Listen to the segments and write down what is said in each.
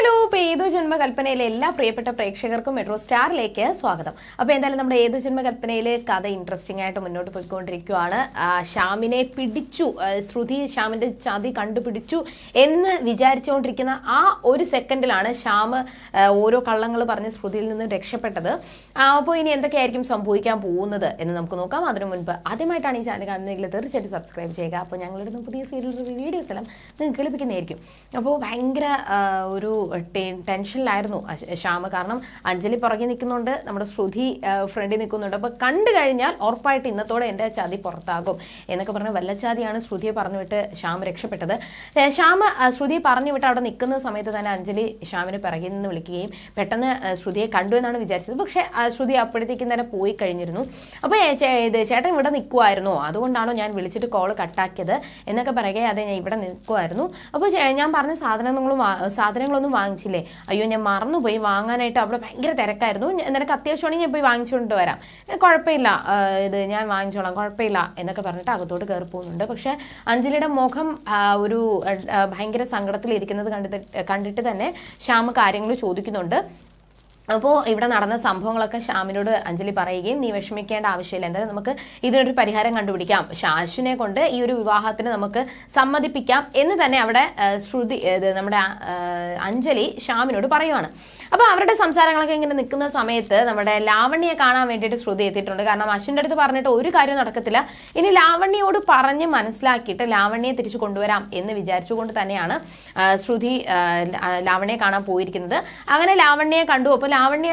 Hello ഇപ്പൊ ഏതോ ജന്മകൽപ്പനയിലെ എല്ലാ പ്രിയപ്പെട്ട പ്രേക്ഷകർക്കും മെട്രോ സ്റ്റാറിലേക്ക് സ്വാഗതം. അപ്പൊ എന്തായാലും നമ്മുടെ ഏതോ ജന്മകൽപ്പനയിലെ കഥ ഇൻട്രസ്റ്റിംഗ് ആയിട്ട് മുന്നോട്ട് പോയിക്കൊണ്ടിരിക്കുകയാണ് ശ്യാമിനെ പിടിച്ചു ശ്രുതി ശ്യാമിന്റെ ചതി കണ്ടുപിടിച്ചു എന്ന് വിചാരിച്ചുകൊണ്ടിരിക്കുന്ന ആ ഒരു സെക്കൻഡിലാണ് ശ്യാം ഓരോ കള്ളങ്ങൾ പറഞ്ഞ് ശ്രുതിയിൽ നിന്ന് രക്ഷപ്പെട്ടത്. അപ്പോൾ ഇനി എന്തൊക്കെയായിരിക്കും സംഭവിക്കാൻ പോകുന്നത് എന്ന് നമുക്ക് നോക്കാം. അതിനു മുൻപ് ആദ്യമായിട്ടാണ് ഈ ചാനൽ കാണുന്നതെങ്കിൽ തീർച്ചയായിട്ടും സബ്സ്ക്രൈബ് ചെയ്യുക. അപ്പോൾ ഞങ്ങളുടെ പുതിയ സീരിയൽ വീഡിയോസ് എല്ലാം നിങ്ങൾക്ക് ലഭിക്കുന്നതായിരിക്കും. അപ്പോൾ ഭയങ്കര ഒരു ടെൻഷനിലായിരുന്നു ശ്യാമ. കാരണം അഞ്ജലി പുറകെ നിൽക്കുന്നുണ്ട് നമ്മുടെ ശ്രുതി ഫ്രണ്ടിൽ നിൽക്കുന്നുണ്ട്. അപ്പോൾ കണ്ടു കഴിഞ്ഞാൽ ഉറപ്പായിട്ട് ഇന്നത്തോടെ എന്റെ ചതി പുറത്താകും എന്നൊക്കെ പറഞ്ഞ വല്ലച്ചാതിയാണ് ശ്രുതിയെ പറഞ്ഞു വിട്ട് ശ്യാം രക്ഷപ്പെട്ടത്. ശ്യാമ ശ്രുതി ശ്രുതിയെ പറഞ്ഞു വിട്ട് അവിടെ നിൽക്കുന്ന സമയത്ത് തന്നെ അഞ്ജലി ശ്യാമിന് പിറകിൽ നിന്ന് വിളിക്കുകയും പെട്ടെന്ന് ശ്രുതിയെ കണ്ടു എന്നാണ് വിചാരിച്ചത്. പക്ഷേ ശ്രുതി അപ്പോഴത്തേക്കും തന്നെ പോയി കഴിഞ്ഞിരുന്നു. അപ്പോൾ ഇത് ചേട്ടൻ ഇവിടെ നിൽക്കുമായിരുന്നോ അതുകൊണ്ടാണോ ഞാൻ വിളിച്ചിട്ട് കോൾ കട്ടാക്കിയത് എന്നൊക്കെ പറയുക അതെ ഞാൻ ഇവിടെ നിൽക്കുമായിരുന്നു അപ്പോൾ ഞാൻ പറഞ്ഞ സാധനങ്ങളും വാ- സാധനങ്ങളൊന്നും വാങ്ങിച്ചില്ലേ? അയ്യോ ഞാൻ മറന്നുപോയി. വാങ്ങാനായിട്ട് അവിടെ ഭയങ്കര തിരക്കായിരുന്നു. നിനക്ക് അത്യാവശ്യമാണെങ്കിൽ ഞാൻ പോയി വാങ്ങിച്ചുകൊണ്ട് വരാം. കുഴപ്പമില്ല. ഇത് ഞാൻ വാങ്ങിച്ചോളാം. കുഴപ്പമില്ല എന്നൊക്കെ പറഞ്ഞിട്ട് അകത്തോട്ട് കയറി പോകുന്നുണ്ട്. പക്ഷേ അഞ്ജലിയുടെ മുഖം ഒരു ഭയങ്കര സങ്കടത്തിലിരിക്കുന്നത് കണ്ടിട്ട് കണ്ടിട്ട് തന്നെ ശ്യാമ് കാര്യങ്ങൾ ചോദിക്കുന്നുണ്ട്. അപ്പോൾ ഇവിടെ നടന്ന സംഭവങ്ങളൊക്കെ ശ്യാമിനോട് അഞ്ജലി പറയുകയും നീ വിഷമിക്കേണ്ട ആവശ്യമില്ല. എന്തായാലും നമുക്ക് ഇതിനൊരു പരിഹാരം കണ്ടുപിടിക്കാം. ശാശുവിനെ കൊണ്ട് ഈ ഒരു വിവാഹത്തിന് നമുക്ക് സമ്മതിപ്പിക്കാം എന്ന് തന്നെ അവിടെ ശ്രുതി നമ്മുടെ അഞ്ജലി ശ്യാമിനോട് പറയുവാണ്. അപ്പോൾ അവരുടെ സംസാരങ്ങളൊക്കെ ഇങ്ങനെ നിൽക്കുന്ന സമയത്ത് നമ്മുടെ ലാവണ്യെ കാണാൻ വേണ്ടിയിട്ട് ശ്രുതി എത്തിയിട്ടുണ്ട്. കാരണം അശ്വിന്റെ അടുത്ത് പറഞ്ഞിട്ട് ഒരു കാര്യവും നടക്കത്തില്ല. ഇനി ലാവണ്യോട് പറഞ്ഞ് മനസ്സിലാക്കിയിട്ട് ലാവണ്യെ തിരിച്ചു കൊണ്ടുവരാം എന്ന് വിചാരിച്ചുകൊണ്ട് തന്നെയാണ് ശ്രുതി ലാവണ്യെ കാണാൻ പോയിരിക്കുന്നത്. അങ്ങനെ ലാവണ്യെ കണ്ടു. അപ്പോൾ ലാവണ്യ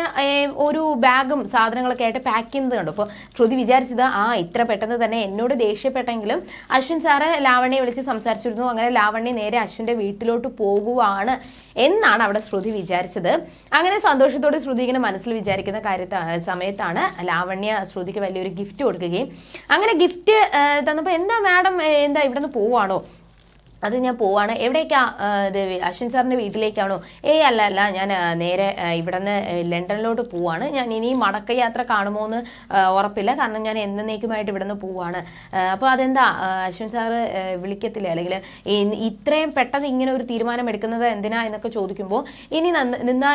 ഒരു ബാഗും സാധനങ്ങളൊക്കെ ആയിട്ട് പാക്ക് ചെയ്യുന്നത് കണ്ടു. അപ്പോൾ ശ്രുതി വിചാരിച്ചത് ആ ഇത്ര പെട്ടെന്ന് തന്നെ എന്നോട് ദേഷ്യപ്പെട്ടെങ്കിലും അശ്വിൻ സാറ് ലാവണ്യെ വിളിച്ച് സംസാരിച്ചിരുന്നു. അങ്ങനെ ലാവണ്യ നേരെ അശ്വിന്റെ വീട്ടിലോട്ട് പോകുവാണ് എന്നാണ് അവിടെ ശ്രുതി വിചാരിച്ചത്. അങ്ങനെ സന്തോഷത്തോടെ ശ്രുതി മനസ്സിൽ വിചാരിക്കുന്ന കാര്യത്ത സമയത്താണ് ലാവണ്യ ശ്രുതിക്ക് വലിയൊരു ഗിഫ്റ്റ് കൊടുക്കുകയും. അങ്ങനെ ഗിഫ്റ്റ് തന്നപ്പോൾ എന്താ മാഡം എന്താ ഇവിടെ നിന്ന് പോവാണോ? അത് ഞാൻ പോവാണ്. എവിടേക്കാ ഇത് അശ്വിൻ സാറിന്റെ വീട്ടിലേക്കാണോ? ഏയ് അല്ല അല്ല ഞാൻ നേരെ ഇവിടെ നിന്ന് ലണ്ടനിലോട്ട് പോവാണ്. ഞാൻ ഇനി മടക്ക യാത്ര കാണുമോ എന്ന് ഉറപ്പില്ല. കാരണം ഞാൻ എന്നേക്കുമായിട്ട് ഇവിടെ നിന്ന് പോവാണ് അപ്പോൾ അതെന്താ? അശ്വിൻ സാറ് വിളിക്കത്തില്ല? അല്ലെങ്കിൽ ഇത്രയും പെട്ടെന്ന് ഇങ്ങനെ ഒരു തീരുമാനം എടുക്കുന്നത് എന്തിനാ എന്നൊക്കെ ചോദിക്കുമ്പോൾ ഇനി നിന്ന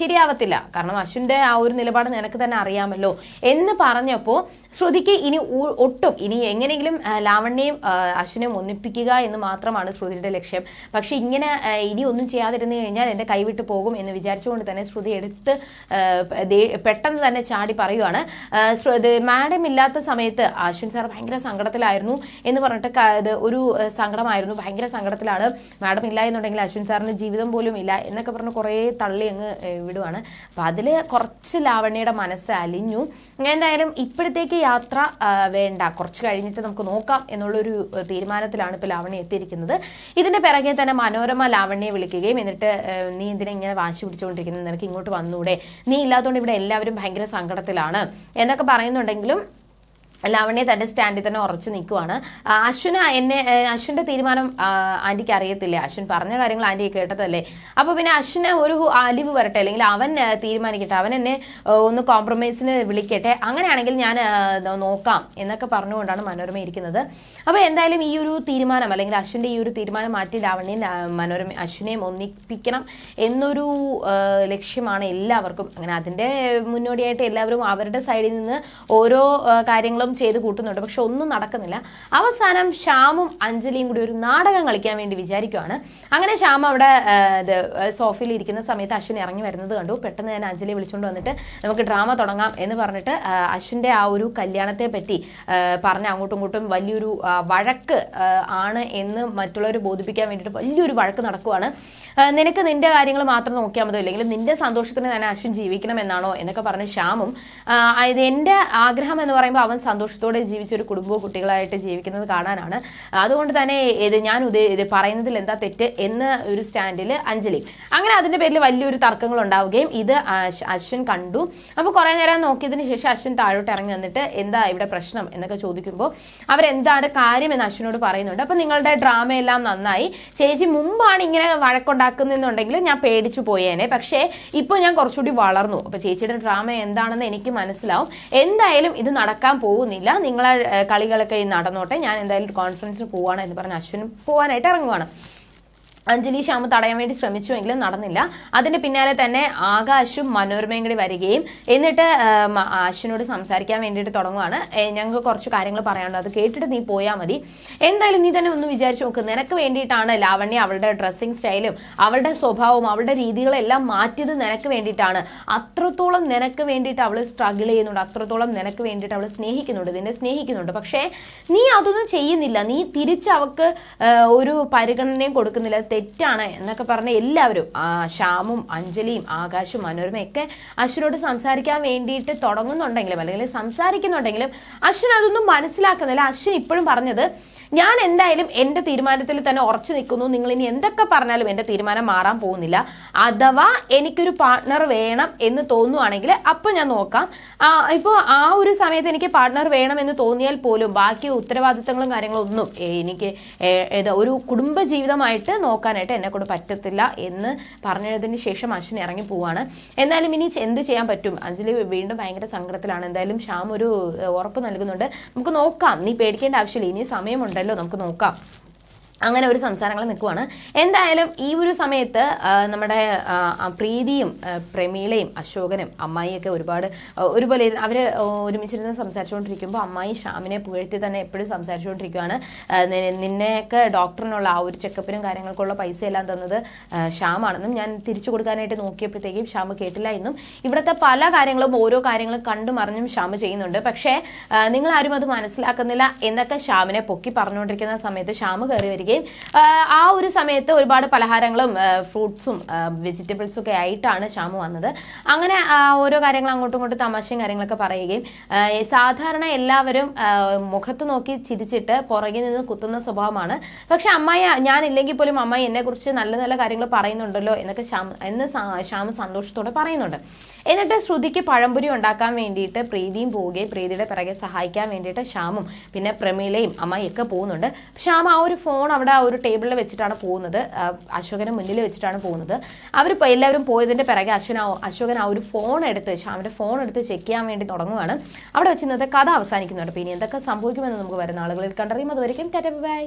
ശരിയാവത്തില്ല. കാരണം അശ്വിന്റെ ആ ഒരു നിലപാട് നിനക്ക് തന്നെ അറിയാമല്ലോ. എന്ന് പറഞ്ഞപ്പോൾ ശ്രുതിക്ക് ഇനി ഒട്ടും ഇനി എങ്ങനെയെങ്കിലും ലാവണ്യയും അശ്വിനെയും ഒന്നിപ്പിക്കുക എന്ന് മാത്രമാണ് ശ്രുതിയുടെ ലക്ഷ്യം. പക്ഷേ ഇങ്ങനെ ഇനി ഒന്നും ചെയ്യാതിരുന്നു കഴിഞ്ഞാൽ എന്റെ കൈവിട്ട് പോകും എന്ന് വിചാരിച്ചുകൊണ്ട് തന്നെ ശ്രുതി എടുത്ത് പെട്ടെന്ന് തന്നെ ചാടി പറയുവാണ്. മാഡം ഇല്ലാത്ത സമയത്ത് അശ്വിൻ സാർ ഭയങ്കര സങ്കടത്തിലായിരുന്നു എന്ന് പറഞ്ഞിട്ട് ഒരു സങ്കടമായിരുന്നു. ഭയങ്കര സങ്കടത്തിലാണ്. മാഡം ഇല്ല എന്നുണ്ടെങ്കിൽ അശ്വിൻ സാറിന് ജീവിതം പോലും ഇല്ല എന്നൊക്കെ പറഞ്ഞ് കുറേ തള്ളി അങ്ങ് വിടുവാണ്. അപ്പം അതിൽ കുറച്ച് ലാവണ്യയുടെ മനസ്സ് അലിഞ്ഞു. എന്തായാലും ഇപ്പോഴത്തേക്ക് യാത്ര വേണ്ട. കുറച്ച് കഴിഞ്ഞിട്ട് നമുക്ക് നോക്കാം എന്നുള്ളൊരു തീരുമാനത്തിലാണ് ഇപ്പോൾ ലാവണ്യ എത്തിയിരിക്കുന്നത്. ഇതിന്റെ പിറകെ തന്നെ മനോരമ ലാവണ്യെ വിളിക്കുകയും എന്നിട്ട് നീ എന്തിനാ ഇങ്ങനെ വാശി പിടിച്ചുകൊണ്ടിരിക്കുന്നത്? നിനക്ക് ഇങ്ങോട്ട് വന്നൂടെ. നീ ഇല്ലാത്തതുകൊണ്ട് ഇവിടെ എല്ലാവരും ഭയങ്കര സങ്കടത്തിലാണ്. എന്നൊക്കെ പറയുന്നുണ്ടെങ്കിലും ലാവണ്യ തന്റെ സ്റ്റാൻഡിൽ തന്നെ ഉറച്ചു നിൽക്കുവാണ്. അശ്വിന എന്നെ അശ്വിന്റെ തീരുമാനം ആന്റിക്ക് അറിയത്തില്ലേ? അശ്വിൻ പറഞ്ഞ കാര്യങ്ങൾ ആന്റി കേട്ടതല്ലേ? അപ്പൊ പിന്നെ അശ്വിന് ഒരു അലിവ് വരട്ടെ അല്ലെങ്കിൽ അവൻ തീരുമാനിക്കട്ടെ അവൻ എന്നെ ഒന്ന് കോംപ്രമൈസിന് വിളിക്കട്ടെ അങ്ങനെയാണെങ്കിൽ ഞാൻ നോക്കാം എന്നൊക്കെ പറഞ്ഞുകൊണ്ടാണ് മനോരമ ഇരിക്കുന്നത്. അപ്പൊ എന്തായാലും ഈ ഒരു തീരുമാനം അല്ലെങ്കിൽ അശ്വിന്റെ ഈ ഒരു തീരുമാനം മാറ്റി ലാവണ്യം മനോരമ അശ്വിനെയും ഒന്നിപ്പിക്കണം എന്നൊരു ലക്ഷ്യമാണ് എല്ലാവർക്കും. അങ്ങനെ അതിന്റെ മുന്നോടിയായിട്ട് എല്ലാവരും അവരുടെ സൈഡിൽ നിന്ന് ഓരോ ഏ, കാര്യങ്ങളും ചെയ്ത് കൂട്ടുന്നുണ്ട്. പക്ഷെ ഒന്നും നടക്കുന്നില്ല. അവസാനം ശ്യാമും അഞ്ജലിയും കൂടി ഒരു നാടകം കളിക്കാൻ വേണ്ടി വിചാരിക്കുവാണ്. അങ്ങനെ ശ്യാം അവിടെ സോഫയിൽ ഇരിക്കുന്ന സമയത്ത് അശ്വിൻ ഇറങ്ങി വരുന്നത് കണ്ടു. പെട്ടെന്ന് ഞാൻ അഞ്ജലിയെ വിളിച്ചുകൊണ്ട് വന്നിട്ട് നമുക്ക് ഡ്രാമ തുടങ്ങാം എന്ന് പറഞ്ഞിട്ട് അശ്വിന്റെ ആ ഒരു കല്യാണത്തെ പറ്റി പറഞ്ഞ അങ്ങോട്ടും ഇങ്ങോട്ടും വലിയൊരു വഴക്ക് ആണ് എന്ന് മറ്റുള്ളവർ ബോധിപ്പിക്കാൻ വേണ്ടിയിട്ട് വലിയൊരു വഴക്ക് നടക്കുവാണ്. നിനക്ക് നിന്റെ കാര്യങ്ങൾ മാത്രം നോക്കിയാൽ മതി അല്ലെങ്കിൽ നിന്റെ സന്തോഷത്തിന് തന്നെ അശ്വിൻ ജീവിക്കണം എന്നാണോ? എന്നൊക്കെ പറഞ്ഞ് ശ്യാമും എന്റെ ആഗ്രഹം എന്ന് പറയുമ്പോൾ അവൻ സന്തോഷത്തോടെ ജീവിച്ച ഒരു കുടുംബവും കുട്ടികളായിട്ട് ജീവിക്കുന്നത് കാണാനാണ്. അതുകൊണ്ട് തന്നെ ഇത് ഞാൻ ഉദ്ദേ പറയുന്നതിൽ എന്താ തെറ്റ് എന്ന ഒരു സ്റ്റാൻഡിൽ അഞ്ജലി. അങ്ങനെ അതിന്റെ പേരിൽ വലിയൊരു തർക്കങ്ങൾ ഉണ്ടാവുകയും ഇത് അശ്വിൻ കണ്ടു. അപ്പോൾ കുറേ നേരം നോക്കിയതിന് ശേഷം അശ്വിൻ താഴോട്ട് ഇറങ്ങി വന്നിട്ട് എന്താ ഇവിടെ പ്രശ്നം എന്നൊക്കെ ചോദിക്കുമ്പോൾ അവരെന്താണ് കാര്യം എന്ന് അശ്വിനോട് പറയുന്നുണ്ട്. അപ്പോൾ നിങ്ങളുടെ ഡ്രാമ എല്ലാം നന്നായി. ചേച്ചി മുമ്പാണ് ഇങ്ങനെ വഴക്കുണ്ടാക്കുന്നെന്നുണ്ടെങ്കിൽ ഞാൻ പേടിച്ചു പോയേനെ. പക്ഷേ ഇപ്പോൾ ഞാൻ കുറച്ചുകൂടി വളർന്നു. അപ്പോൾ ചേച്ചിയുടെ ഡ്രാമ എന്താണെന്ന് എനിക്ക് മനസ്സിലാവും. എന്തായാലും ഇത് നടക്കാൻ പോകുന്നില്ല. നിങ്ങളെ കളികളൊക്കെ നടന്നോട്ടെ. ഞാൻ എന്തായാലും കോൺഫറൻസിന് പോവാണ് എന്ന് പറഞ്ഞ് അശ്വിൻ പോകാനായിട്ട് ഇറങ്ങുവാണ്. അഞ്ജലി ശ്യാമ് തടയാൻ വേണ്ടി ശ്രമിച്ചുവെങ്കിലും നടന്നില്ല. അതിന്റെ പിന്നാലെ തന്നെ ആകാശും മനോരമയും കൂടി വരികയും എന്നിട്ട് ആശുനോട് സംസാരിക്കാൻ വേണ്ടിയിട്ട് തുടങ്ങുവാണ്. ഞങ്ങൾക്ക് കുറച്ച് കാര്യങ്ങൾ പറയാനുണ്ട്. അത് കേട്ടിട്ട് നീ പോയാൽ മതി. എന്തായാലും നീ തന്നെ ഒന്ന് വിചാരിച്ചു നോക്ക്. നിനക്ക് വേണ്ടിയിട്ടാണ് ലാവണ്യ അവളുടെ ഡ്രസ്സിങ് സ്റ്റൈലും അവളുടെ സ്വഭാവവും അവളുടെ രീതികളെല്ലാം മാറ്റിയത് നിനക്ക് വേണ്ടിയിട്ടാണ്. അത്രത്തോളം നിനക്ക് വേണ്ടിയിട്ട് അവൾ സ്ട്രഗിൾ ചെയ്യുന്നുണ്ട്. അത്രത്തോളം നിനക്ക് വേണ്ടിയിട്ട് അവൾ സ്നേഹിക്കുന്നുണ്ട്. നിന്നെ സ്നേഹിക്കുന്നുണ്ട്. പക്ഷേ നീ അതൊന്നും ചെയ്യുന്നില്ല. നീ തിരിച്ച് അവൾക്ക് ഒരു പരിഗണനയും കൊടുക്കുന്നില്ല. തെറ്റാണ് എന്നൊക്കെ പറഞ്ഞ എല്ലാവരും ശ്യാമും അഞ്ജലിയും ആകാശും മനോരമയൊക്കെ അശ്വിനോട് സംസാരിക്കാൻ വേണ്ടിയിട്ട് തുടങ്ങുന്നുണ്ടെങ്കിലും അല്ലെങ്കിൽ സംസാരിക്കുന്നുണ്ടെങ്കിലും അശ്വിൻ അതൊന്നും മനസ്സിലാക്കുന്നില്ല. അശ്വിൻ ഇപ്പോഴും പറഞ്ഞത് ഞാൻ എന്തായാലും എന്റെ തീരുമാനത്തിൽ തന്നെ ഉറച്ചു നിൽക്കുന്നു. നിങ്ങൾ ഇനി എന്തൊക്കെ പറഞ്ഞാലും എന്റെ തീരുമാനം മാറാൻ പോകുന്നില്ല. അഥവാ എനിക്കൊരു പാർട്ട്ണർ വേണം എന്ന് തോന്നുവാണെങ്കിൽ അപ്പോൾ ഞാൻ നോക്കാം. ഇപ്പോൾ ആ ഒരു സമയത്ത് എനിക്ക് പാർട്ട്ണർ വേണം എന്ന് തോന്നിയാൽ പോലും ബാക്കി ഉത്തരവാദിത്തങ്ങളും കാര്യങ്ങളും ഒന്നും എനിക്ക് ഒരു കുടുംബ ജീവിതമായിട്ട് നോക്കാനായിട്ട് എന്നെ കൊണ്ട് പറ്റത്തില്ല എന്ന് പറഞ്ഞതിന് ശേഷം അശ്വിൻ ഇറങ്ങി പോവാണ്. എന്നാലും ഇനി എന്ത് ചെയ്യാൻ പറ്റും? അഞ്ജലി വീണ്ടും ഭയങ്കര സങ്കടത്തിലാണ്. എന്തായാലും ശ്യാം ഒരു ഉറപ്പ് നൽകുന്നുണ്ട്. നമുക്ക് നോക്കാം. നീ പേടിക്കേണ്ട ആവശ്യമില്ല. ഇനി സമയമുണ്ടല്ലോ. നമുക്ക് നോക്കാം. അങ്ങനെ ഒരു സംസാരങ്ങൾ നിൽക്കുവാണ്. എന്തായാലും ഈ ഒരു സമയത്ത് നമ്മുടെ പ്രീതിയും പ്രമീളയും അശോകനും അമ്മായിയൊക്കെ ഒരുപാട് ഒരുപോലെ അവർ ഒരുമിച്ചിരുന്ന് സംസാരിച്ചുകൊണ്ടിരിക്കുമ്പോൾ അമ്മായി ഷ്യാമിനെ പുകഴ്ത്തി തന്നെ എപ്പോഴും നി- നിന്നെയൊക്കെ ഡോക്ടറിനുള്ള ആ ഒരു ചെക്കപ്പിനും കാര്യങ്ങൾക്കുള്ള പൈസ എല്ലാം തന്നത് ഷ്യാമാണെന്നും ഞാൻ തിരിച്ചു കൊടുക്കാനായിട്ട് നോക്കിയപ്പോഴത്തേക്കും ശ്യാം കേട്ടില്ല എന്നും. ഇവിടുത്തെ പല കാര്യങ്ങളും ഓരോ കാര്യങ്ങളും കണ്ടും അറിഞ്ഞും ശ്യാം ചെയ്യുന്നുണ്ട്. പക്ഷേ നിങ്ങളാരും അത് മനസ്സിലാക്കുന്നില്ല എന്നൊക്കെ ഷ്യാമിനെ പൊക്കി പറഞ്ഞുകൊണ്ടിരിക്കുന്ന സമയത്ത് ശ്യാം കയറി വരികയും ആ, ഒരു സമയത്ത് ഒരുപാട് പലഹാരങ്ങളും ഫ്രൂട്ട്സും വെജിറ്റബിൾസും ഒക്കെ ആയിട്ടാണ് ഷാമു വന്നത്. അങ്ങനെ ഓരോ കാര്യങ്ങൾ അങ്ങോട്ടും ഇങ്ങോട്ടും തമാശയും കാര്യങ്ങളൊക്കെ പറയുകയും സാധാരണ എല്ലാവരും മുഖത്ത് നോക്കി ചിരിച്ചിട്ട് പുറകിൽ നിന്ന് കുത്തുന്ന സ്വഭാവമാണ്. പക്ഷെ അമ്മായി ഞാനില്ലെങ്കിൽ പോലും അമ്മായി എന്നെ കുറിച്ച് നല്ല നല്ല കാര്യങ്ങൾ പറയുന്നുണ്ടല്ലോ എന്നൊക്കെ ശ്യാം എന്ന് ശ്യാമ സന്തോഷത്തോടെ പറയുന്നുണ്ട്. എന്നിട്ട് ശ്രുതിക്ക് പഴംപുരി ഉണ്ടാക്കാൻ വേണ്ടിയിട്ട് പ്രീതിയും പോവുകയും പ്രീതിയുടെ പിറകെ സഹായിക്കാൻ വേണ്ടിയിട്ട് ശ്യാമും പിന്നെ പ്രമീലയും അമ്മായിയൊക്കെ പോകുന്നുണ്ട്. ശ്യാം ആ ഒരു ഫോൺ അവിടെ ആ ഒരു ടേബിളിൽ വെച്ചിട്ടാണ് പോകുന്നത്. അശോകനെ മുന്നിൽ വെച്ചിട്ടാണ് പോകുന്നത്. അവർ എല്ലാവരും പോയതിന്റെ പിറകെ അശ്വൻ അശോകൻ ആ ഒരു ഫോൺ എടുത്ത് ശ്യാമിന്റെ ഫോൺ എടുത്ത് ചെക്ക് ചെയ്യാൻ വേണ്ടി തുടങ്ങുവാണ്. അവിടെ വെച്ച് ഇന്നത്തെ കഥ അവസാനിക്കുന്നുണ്ട്. പിന്നെ എന്തൊക്കെ സംഭവിക്കുമെന്ന് നമുക്ക് വരുന്ന ആളുകളിൽ കണ്ടറിയും അതുവരെയും ടാറ്റ ബൈ.